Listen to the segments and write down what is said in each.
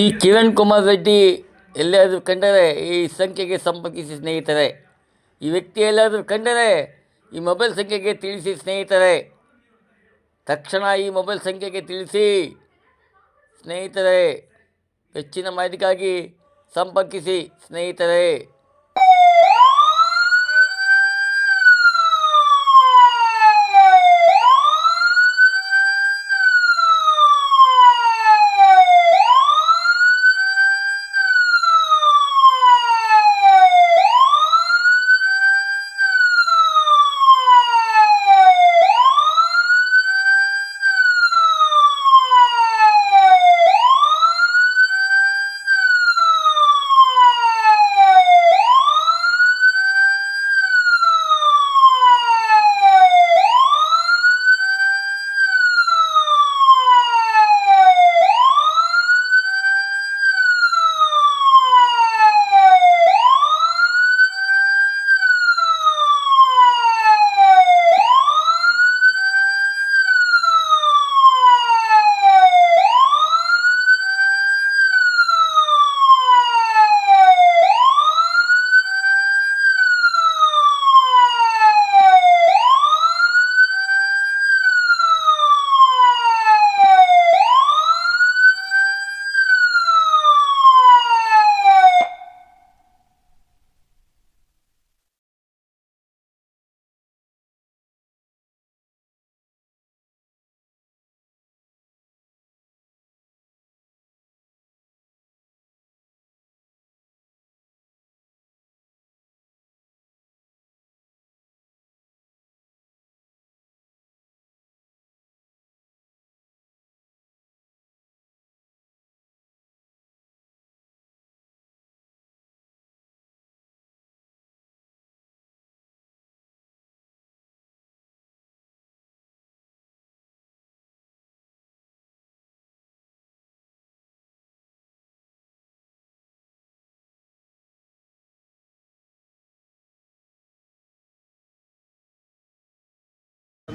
ಈ ಕಿರಣ್ ಕುಮಾರ್ ರೆಡ್ಡಿ ಎಲ್ಲಿಯಾದರೂ ಕಂಡರೆ ಈ ಸಂಖ್ಯೆಗೆ ಸಂಪರ್ಕಿಸಿ ಸ್ನೇಹಿತರೆ, ಈ ವ್ಯಕ್ತಿ ಎಲ್ಲಾದರೂ ಕಂಡರೆ ಈ ಮೊಬೈಲ್ ಸಂಖ್ಯೆಗೆ ತಿಳಿಸಿ ಸ್ನೇಹಿತರೆ. ತಕ್ಷಣ ಈ ಮೊಬೈಲ್ ಸಂಖ್ಯೆಗೆ ತಿಳಿಸಿ ಸ್ನೇಹಿತರೆ, ಹೆಚ್ಚಿನ ಮಾಹಿತಿಗಾಗಿ ಸಂಪರ್ಕಿಸಿ ಸ್ನೇಹಿತರೆ.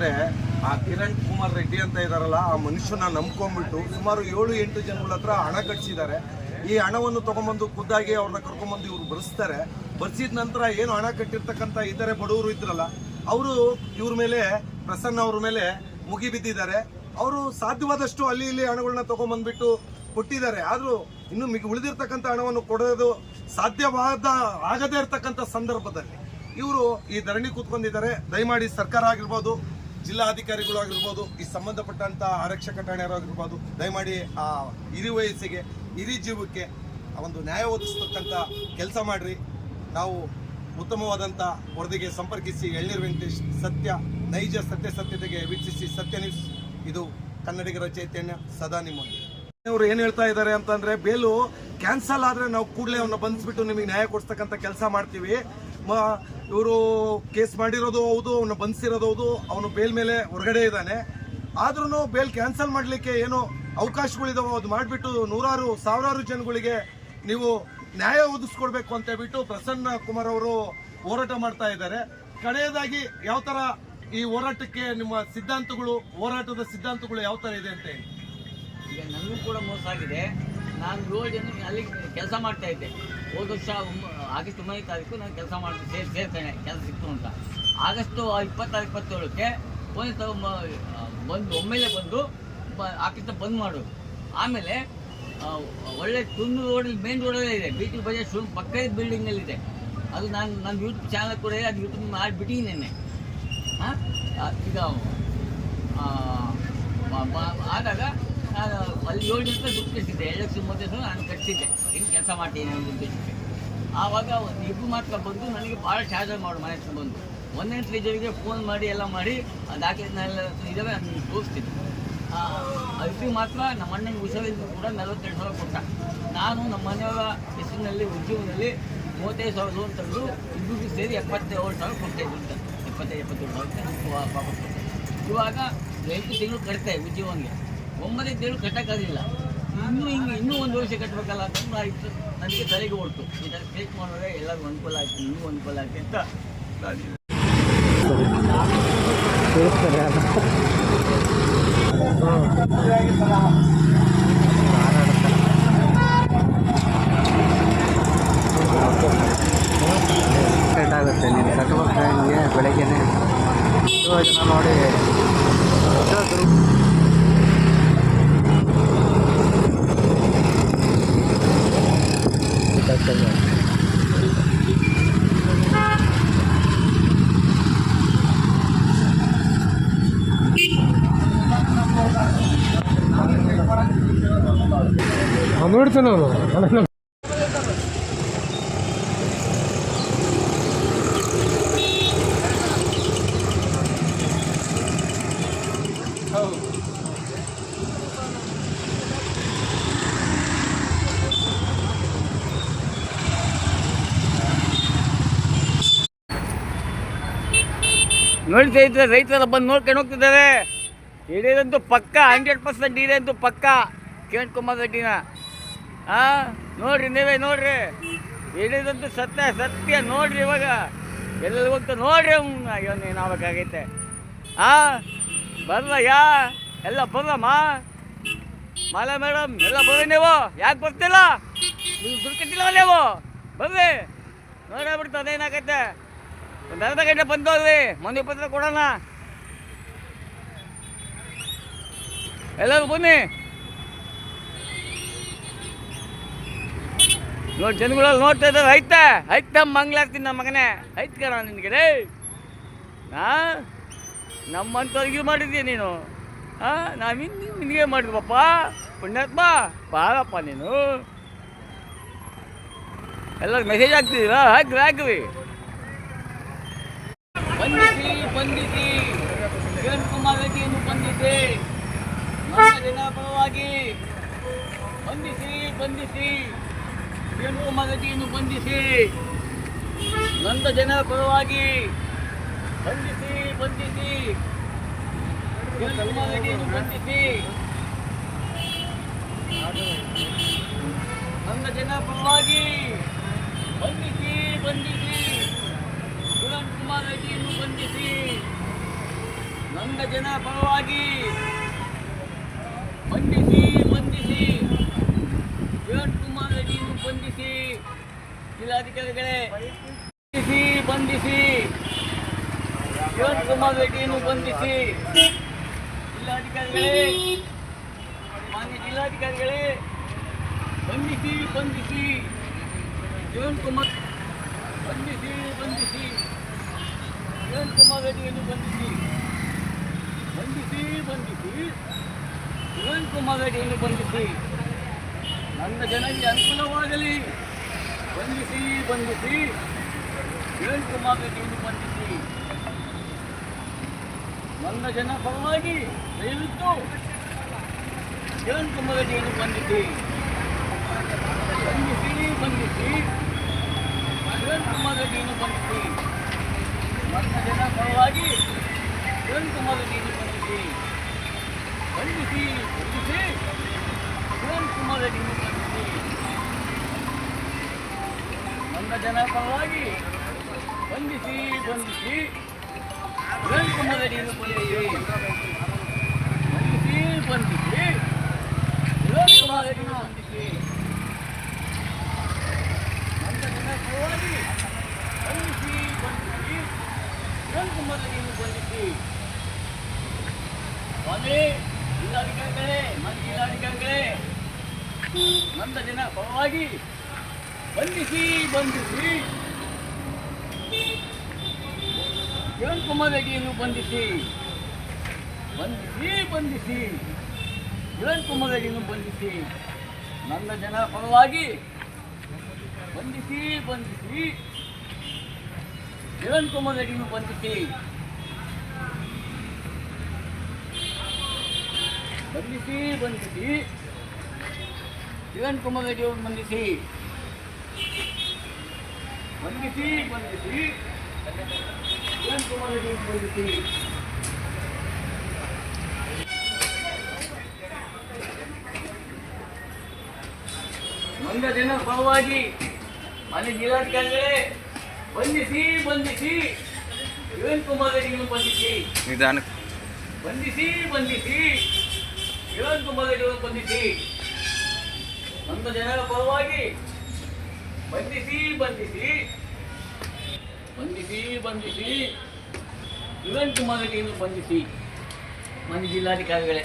ಅಂದ್ರೆ ಆ ಕಿರಣ್ ಕುಮಾರ್ ರೆಡ್ಡಿ ಅಂತ ಇದಾರಲ್ಲ, ಆ ಮನುಷ್ಯನ ನಂಬ್ಕೊಂಡ್ಬಿಟ್ಟು ಸುಮಾರು ಏಳು, ಎಂಟು ಜನಗಳ ಹತ್ರ ಹಣ ಕಟ್ಸಿದ್ದಾರೆ. ಈ ಹಣವನ್ನು ತಗೊಂಬಂದು ಖುದ್ದಾಗಿ ಅವ್ರನ್ನ ಕರ್ಕೊಂಬಂದು ಇವ್ರು ಬರೆಸ್ತಾರೆ. ಬರ್ಸಿದ ನಂತರ ಏನು ಹಣ ಕಟ್ಟಿರ್ತಕ್ಕಂಥ ಇತರೆ ಬಡವರು ಇದ್ರಲ್ಲ, ಅವರು ಇವ್ರ ಮೇಲೆ, ಪ್ರಸನ್ನ ಅವ್ರ ಮೇಲೆ ಮುಗಿ ಬಿದ್ದಿದ್ದಾರೆ. ಅವರು ಸಾಧ್ಯವಾದಷ್ಟು ಅಲ್ಲಿ ಇಲ್ಲಿ ಹಣಗಳನ್ನ ತಗೊಂಬಂದ್ಬಿಟ್ಟು ಕೊಟ್ಟಿದ್ದಾರೆ. ಆದರೂ ಇನ್ನು ಮಿಗಿ ಉಳಿದಿರ್ತಕ್ಕಂಥ ಹಣವನ್ನು ಕೊಡೋದು ಸಾಧ್ಯವಾದ, ಆಗದೇ ಇರತಕ್ಕಂಥ ಸಂದರ್ಭದಲ್ಲಿ ಇವರು ಈ ಧರಣಿ ಕೂತ್ಕೊಂಡಿದ್ದಾರೆ. ದಯಮಾಡಿ ಸರ್ಕಾರ ಆಗಿರ್ಬೋದು ಜಿಲ್ಲಾಧಿಕಾರಿಗಳು ಆಗಿರ್ಬೋದು, ಈ ಸಂಬಂಧಪಟ್ಟಂತ ಆರಕ್ಷಕ ಠಾಣೆಯವರು ಆಗಿರ್ಬೋದು, ದಯಮಾಡಿ ಆ ಹಿರಿ ವಯಸ್ಸಿಗೆ ಹಿರಿ ಜೀವಕ್ಕೆ ಒಂದು ನ್ಯಾಯ ಒದಗಿಸ್ತಕ್ಕಂಥ ಕೆಲಸ ಮಾಡ್ರಿ. ನಾವು ಉತ್ತಮವಾದಂಥ ವರದಿಗೆ ಸಂಪರ್ಕಿಸಿ, ಎಳ್ನೀರು ವೆಂಕಟೇಶ್ ಸತ್ಯ, ನೈಜ ಸತ್ಯಸತ್ಯತೆಗೆ ವೀಕ್ಷಿಸಿ, ಸತ್ಯ ನ್ಯೂಸ್. ಇದು ಕನ್ನಡಿಗರ ಚೈತನ್ಯ, ಸದಾ ನಿಮ್ಮೊಂದಿಗೆ. ಇವರು ಏನು ಹೇಳ್ತಾ ಇದ್ದಾರೆ ಅಂತಂದ್ರೆ, ಬೇಲು ಕ್ಯಾನ್ಸಲ್ ಆದ್ರೆ ನಾವು ಕೂಡಲೇ ಅವನ್ನ ಬಂಧಿಸ್ಬಿಟ್ಟು ನಿಮಗೆ ನ್ಯಾಯ ಕೊಡಿಸ್ತಕ್ಕಂಥ ಕೆಲಸ ಮಾಡ್ತೀವಿ. ಇವರು ಕೇಸ್ ಮಾಡಿರೋದು ಹೌದು, ಅವನು ಬಂಧಿಸಿರೋದು ಹೌದು, ಅವನು ಬೇಲ್ ಮೇಲೆ ಹೊರಗಡೆ ಇದ್ದಾನೆ. ಆದ್ರೂ ಬೇಲ್ ಕ್ಯಾನ್ಸಲ್ ಮಾಡಲಿಕ್ಕೆ ಏನು ಅವಕಾಶಗಳಿದಾವೋ ಅದು ಮಾಡಿಬಿಟ್ಟು ನೂರಾರು, ಸಾವಿರಾರು ಜನಗಳಿಗೆ ನೀವು ನ್ಯಾಯ ಒದಗಿಸ್ಕೊಡ್ಬೇಕು ಅಂತ ಹೇಳ್ಬಿಟ್ಟು ಪ್ರಸನ್ನ ಕುಮಾರ್ ಅವರು ಹೋರಾಟ ಮಾಡ್ತಾ ಇದ್ದಾರೆ. ಕಡೆಯದಾಗಿ ಯಾವ ಥರ ಈ ಹೋರಾಟಕ್ಕೆ ನಿಮ್ಮ ಸಿದ್ಧಾಂತಗಳು, ಹೋರಾಟದ ಸಿದ್ಧಾಂತಗಳು ಯಾವ ಥರ ಇದೆ ಅಂತ ಹೇಳಿ. ಈಗ ನನಗೂ ಕೂಡ ಮೋಸ ಆಗಿದೆ. ನಾನು ಏಳು ಅಲ್ಲಿ ಕೆಲಸ ಮಾಡ್ತಾ ಇದ್ದೆ. ಹೋದ ವರ್ಷ ಆಗಸ್ಟ್ ಒಂಬತ್ತನೇ ತಾರೀಕು ನಾನು ಕೆಲಸ ಮಾಡಿ ಸೇರಿ ಸೇರ್ತೇನೆ ಕೆಲಸ ಸಿಕ್ತು ಅಂತ. ಆಗಸ್ಟು ಇಪ್ಪತ್ತಾರು ಇಪ್ಪತ್ತೇಳಕ್ಕೆ ಪೊಲೀಸ್ ಬಂದು ಒಮ್ಮೆಲೆ ಬಂದು ಆಫೀಸ್ನ ಬಂದ್ ಮಾಡು. ಆಮೇಲೆ ಒಳ್ಳೆ ತುಂಡು ರೋಡಲ್ಲಿ ಮೇನ್ ರೋಡಲ್ಲೇ ಇದೆ. ಬಿ ಟಿ ಬಜಾರ್ ಶೂ ಪಕ್ಕದ ಬಿಲ್ಡಿಂಗಲ್ಲಿದೆ ಅದು ನಾನು ನನ್ನ ಯೂಟ್ಯೂಬ್ ಚಾನಲ್ ಕೂಡ ಇದೆ, ಅದು ಯೂಟ್ಯೂಬ್ ಮಾಡಿಬಿಟ್ಟಿದ್ದೀನಿ ಹಾಂ ಈಗ ಆದಾಗ ನಾನು ಅಲ್ಲಿ ಏಳು ದಿವಸ ದುಡ್ಡು ಕಟ್ಟಿದ್ದೆ. ಎರಡು ಲಕ್ಷ ಮೂವತ್ತು ನಾನು ಕಟ್ಟಿದ್ದೆ. ಹಿಂಗೆ ಕೆಲಸ ಮಾಡ್ತೀನಿ ಅನ್ನೋ ಉದ್ದೇಶಕ್ಕೆ ಆವಾಗ ಇಬ್ಬರು ಮಾತ್ರ ಬಂದು ನನಗೆ ಭಾಳ ಚಾರ್ಜರ್ ಮಾಡು ಮನೆ ಹತ್ರ ಬಂದು. ಒಂದನೇ ತ್ರೀಜರಿಗೆ ಫೋನ್ ಮಾಡಿ, ಎಲ್ಲ ಮಾಡಿ ಅದು ಹಾಕಿದ್ನೆಲ್ಲ ಇದ್ದಾವೆ ಅದನ್ನು ತೋರಿಸ್ತೀನಿ. ಅದಕ್ಕೆ ಮಾತ್ರ ನಮ್ಮ ಅಣ್ಣನಿಗೆ ಹುಷಾರಿಂದ ಕೂಡ ನಲವತ್ತೆರಡು ಸಾವಿರ ಕೊಟ್ಟ. ನಾನು ನಮ್ಮ ಮನೆಯವರ ಹೆಸರಿನಲ್ಲಿ, ಉದ್ಯೋಗದಲ್ಲಿ ಮೂವತ್ತೈದು ಸಾವಿರ ಲೋನ್ ತಂದು ಇಬ್ಬರಿಗೂ ಸೇರಿ ಎಪ್ಪತ್ತೇಳು ಸಾವಿರ ಕೊಟ್ಟೆ ಅಂತ. ಎಪ್ಪತ್ತೈದು, ಎಪ್ಪತ್ತೇಳು ಸಾವಿರ ವಾಪಸ್ ಕೊಟ್ಟೆ ಇವಾಗ ಎಂಟು ತಿಂಗಳು ಕಟ್ತೆ ಉದ್ಯೋಗನಿಗೆ ಒಂಬತ್ತೈದು ತಿಂಗಳು ಕಟ್ಟಕ್ಕಾಗಲಿಲ್ಲ. ನಾನು ಹಿಂಗೆ ಇನ್ನೂ ಒಂದು ವರ್ಷ ಕಟ್ಟಬೇಕಲ್ಲ ತುಂಬ ಆಯಿತು ನನಗೆ ತಲೆಗೆ ಓಡ್ತು ಇದನ್ನು ಟೇಕ್ ಮಾಡಿದ್ರೆ ಎಲ್ಲರೂ ಅನುಕೂಲ ಆಗ್ತದೆ ಇನ್ನೂ ಅನುಕೂಲ ಆಗ್ತದೆ ಅಂತ ಆಗುತ್ತೆ, ನೀವು ಕಟ್ಟಬೇಕು ನಿಮಗೆ ಬೆಳಗ್ಗೆನೇ. ನೋಡಿ. ಅವನು ನೋಡ್ತಾ ಇದ್ರೆ ರೈತರ ಬಂದು ನೋಡ್ಕೊಂಡು ಹೋಗ್ತಿದ್ದಾರೆ. ಇಡೀದಂತೂ ಪಕ್ಕ ಹಂಡ್ರೆಡ್ ಪರ್ಸೆಂಟ್ ಇದೆ ಅಂತೂ ಪಕ್ಕ. ಕಿರಣ್ ಕುಮಾರ್ ರೆಡ್ಡಿನ. ಆ, ನೋಡ್ರಿ ನೀವೇ ನೋಡ್ರಿ. ಹಿಡಿದಂತೂ ಸತ್ಯ ಸತ್ಯ ನೋಡ್ರಿ ಇವಾಗ. ಎಲ್ಲ ಹೋಗ್ತಾ ನೋಡ್ರಿ ಅವ್ನ ಇವನು ಆಗ್ಬೇಕಾಗೈತೆ ಆ ಬರ್ಲ ಯಾ ಎಲ್ಲ ಬರ್ಲಮ್ಮ ಮಾಲಾ ಮೇಡಮ್, ಎಲ್ಲ ಬರ್ರಿ ನೀವು. ಯಾಕೆ ಬರ್ತಿಲ್ಲ? ನೀವು ದುಡ್ಕಟ್ಟಿಲ್ಲ ನೀವು? ಬರ್ರಿ. ನೋಡಬಿಡ್ತು ಅದೇನಾಗೈತೆ. ಒಂದು ಅರ್ಧ ಗಂಟೆ ಬಂದವ್ರಿ ಮನೆ ಪತ್ರ ಕೊಡೋಣ. ಎಲ್ಲರೂ ಬನ್ನಿ. ನೋಡಿ ಜನಗಳಲ್ಲಿ ನೋಡ್ತಾ ಇದ್ದಾರೆ ಐತೆ. ಐತ ಮಂಗ್ಲಾಗ್ತೀನಿ ನಮ್ಮ ಮಗನೇ. ಐತ್ ಕಣ ನಿನಗೆ ರೇ ಹಾ ನಮ್ಮಂಥವ್ರಿಗೆ ಇದು ಮಾಡಿದ್ದೀಯ ನೀನು? ಹಾ ನಾವಿನ್ ನಿನಗೆ ಮಾಡಿದ್ವಪ್ಪ. ಪುಣ್ಯಾತ್ಮ. ಬಾರಪ್ಪ ನೀನು. ಎಲ್ಲರೂ ಮೆಸೇಜ್ ಹಾಕ್ತಿದ್ದೀರಾ? ಹಾಕ್ರಿ ಹಾಕ್ರಿ. ಬಂದಿಸಿ ಬಂದಿಸಿ ಕಿರಣ್ ಕುಮಾರ್ ರೆಡ್ಡಿಯನ್ನು ದಿನ ಪರವಾಗಿ ಬಂದಿಸಿ ಬಂಧಿಸಿ ಕಿರಣ್ ಮಗತಿಯನ್ನು ಬಂಧಿಸಿ. ನಂದ ಜನರ ಪರವಾಗಿ ಬಂಧಿಸಿ ಬಂಧಿಸಿ. ಮಗತಿಯನ್ನು ಬಂಧಿಸಿ. ನನ್ನ ಜನ ಪರವಾಗಿ ಬಂಧಿಸಿ ಬಂಧಿಸಿ. ಕಿರಣ್ ಕುಮಾರ್ ರೆಡ್ಡಿಯನ್ನು ಬಂಧಿಸಿ. ನನ್ನ ಜನ ಪರವಾಗಿ ಬಂಧಿಸಿ ಕಿರಣ್ ಕುಮಾರ್ ರೆಡ್ಡಿಯನ್ನು ಬಂಧಿಸಿ ಜಿಲ್ಲಾಧಿಕಾರಿಗಳೇ, ಬಂಧಿಸಿ ಬಂಧಿಸಿ. ಕುಮಾರ್ ರೆಡ್ಡಿಯನ್ನು ಬಂಧಿಸಿ ಜಿಲ್ಲಾಧಿಕಾರಿಗಳೇ, ಮಾನ್ಯ ಜಿಲ್ಲಾಧಿಕಾರಿಗಳೇ, ಬಂಧಿಸಿ ಬಂಧಿಸಿ. ಕುಮಾರ್ ಬಂಧಿಸಿ ಬಂಧಿಸಿ. ಕುಮಾರ್ ರೆಡ್ಡಿಯನ್ನು ಬಂಧಿಸಿ. ಬಂಧಿಸಿ ಬಂಧಿಸಿ. ಕುಮಾರ್ ರೆಡ್ಡಿಯನ್ನು ಬಂಧಿಸಿ. ನನ್ನ ಜನರಿಗೆ ಅನುಕೂಲವಾಗಲಿ. ಬಂಧಿಸಿ ಬಂಧಿಸಿ. ಎಂದು ಬಂಧಿಸಿ. ನನ್ನ ಜನ ಪರವಾಗಿ ದಯವಿಟ್ಟು ಕಿರಣ್ ಕುಮಾರ್ ರೆಡ್ಡಿಯನ್ನು ಬಂಧಿಸಿ. ಬಂಧಿಸಿ ಬಂಧಿಸಿ. ಕಿರಣ್ ಕುಮಾರ್ ರೆಡ್ಡಿಯನ್ನು ಬಂಧಿಸಿ. ನನ್ನ ಜನ ಪರವಾಗಿ ಕಿರಣ್ ಬಂದಿಸಿ ಬಂಧಿಸಿ. ಬಂಧಿಸಿ ಬಂಧಿಸಿ. ಕುಮಾರ್ ರೆಡ್ಡಿಯನ್ನು ಬಂಧಿಸಿ ನನ್ನ ಜನ ಪರವಾಗಿ ಬಂಧಿಸಿ ಬಂಧಿಸಿ ಕಿರಣ್ ಕುಮಾರ್ ರೆಡ್ಡಿಯನ್ನು ಬಂಧಿಸಿ ಬಂಧಿಸಿ ಬಂಧಿಸಿ ಕಿರಣ್ ಕುಮಾರ್ ರೆಡ್ಡಿಯನ್ನು ಬಂಧಿಸಿ ನನ್ನ ಜನ ಪರವಾಗಿ ಬಂಧಿಸಿ ಬಂಧಿಸಿ ಕಿರಣ್ ಕುಮಾರ್ ರೆಡ್ಡಿಯನ್ನು ಬಂಧಿಸಿ ಸ್ವಾಮಿ ಜಿಲ್ಲಾಧಿಕಾರಿಗಳೇ ಮತ್ತು ಜಿಲ್ಲಾಧಿಕಾರಿಗಳೇ ನನ್ನ ದಿನ ಪರವಾಗಿ ಬಂಧಿಸಿ ಬಂಧಿಸಿ. ಕುಮಾರ್ ರೆಡ್ಡಿಯನ್ನು ಬಂಧಿಸಿ ಬಂಧಿಸಿ ಬಂಧಿಸಿ. ಕುಮಾರ್ ರೆಡ್ಡಿಯನ್ನು ಬಂಧಿಸಿ ನನ್ನ ಜನ ಪರವಾಗಿ ಬಂಧಿಸಿ ಬಂಧಿಸಿ. ಕಿರಣ್ ಕುಮಾರ್ ಬಂಧಿಸಿ ಬಂಧಿಸಿ ಬಂಧಿಸಿ. ಕುಮಾರ್ ರೆಡ್ಡಿಯನ್ನು ಬಂಧಿಸಿ ಬಂಧಿಸಿ ಬಂಧಿಸಿ ಇವನ್ ಕುಮಾರ್ ರೆಡ್ಡಿಯನ್ನು ಬಂಧಿಸಿ ಮಂದ ದಿನ ಪರವಾಗಿ ಮನೆ ಜಿಲ್ಲಾಧಿಕಾರಿಗಳೇ ಬಂಧಿಸಿ ಬಂಧಿಸಿ ಇವನ್ ಕುಮಾರ್ ಬಂದಿಸಿ. ಬಂಧಿಸಿ ನಿಧಾನ ಬಂಧಿಸಿ ಬಂಧಿಸಿ ಇವನ್ ಕುಮಾರ್ ರೆಡ್ಡಿಯನ್ನು ಬಂಧಿಸಿ ಮಂದ ಜನರ ಪರವಾಗಿ ಬಂಧಿಸಿ ಬಂಧಿಸಿ. ಬಂಧಿಸಿ ಬಂಧಿಸಿ. ಇವೆಂಟ್ ಮಾದರಿಯನ್ನು ಬಂಧಿಸಿ. ಮನೆ ಜಿಲ್ಲಾಧಿಕಾರಿಗಳೇ.